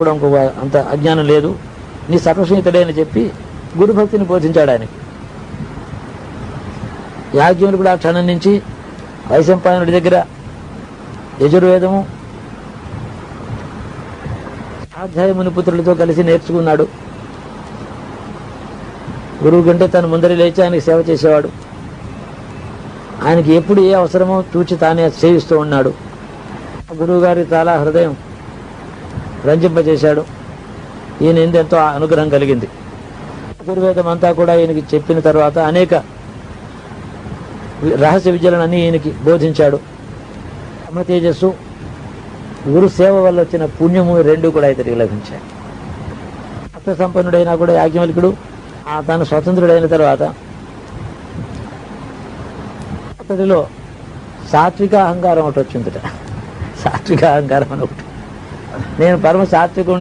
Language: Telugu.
కూడా ఇంకొక అంత అజ్ఞానం లేదు. నీ సర్వస్వీతుడే అని చెప్పి గురుభక్తిని బోధించాడు ఆయనకి. కూడా ఆ క్షణం నుంచి వైశంపాయనుడి దగ్గర యజుర్వేదము స్వాధ్యాయ మునిపుత్రులతో కలిసి నేర్చుకున్నాడు. గురువు కంటే తను ముందరి లేచి ఆయనకి సేవ చేసేవాడు. ఆయనకి ఎప్పుడు ఏ అవసరమో చూచి తానే సేవిస్తూ ఉన్నాడు. గురువుగారి చాలా హృదయం రంజింపజేశాడు. ఈయన ఎంతో అనుగ్రహం కలిగింది. గురువేదం అంతా కూడా ఈయనకి చెప్పిన తర్వాత అనేక రహస్య విద్యలను అన్నీ ఈయనకి బోధించాడు. అమ్మ తేజస్సు గురు సేవ వల్ల వచ్చిన పుణ్యము రెండు కూడా ఇతనికి లభించాయి. అర్థ సంపన్నుడైనా కూడా యాజ్ఞవల్కుడు ఆ తాను స్వతంత్రుడైన తర్వాత అతడిలో సాత్విక అహంకారం ఒకటి వచ్చిందిట. సాత్విక అహంకారం అని ఒకటి. నేను పరమ సాత్వికుడు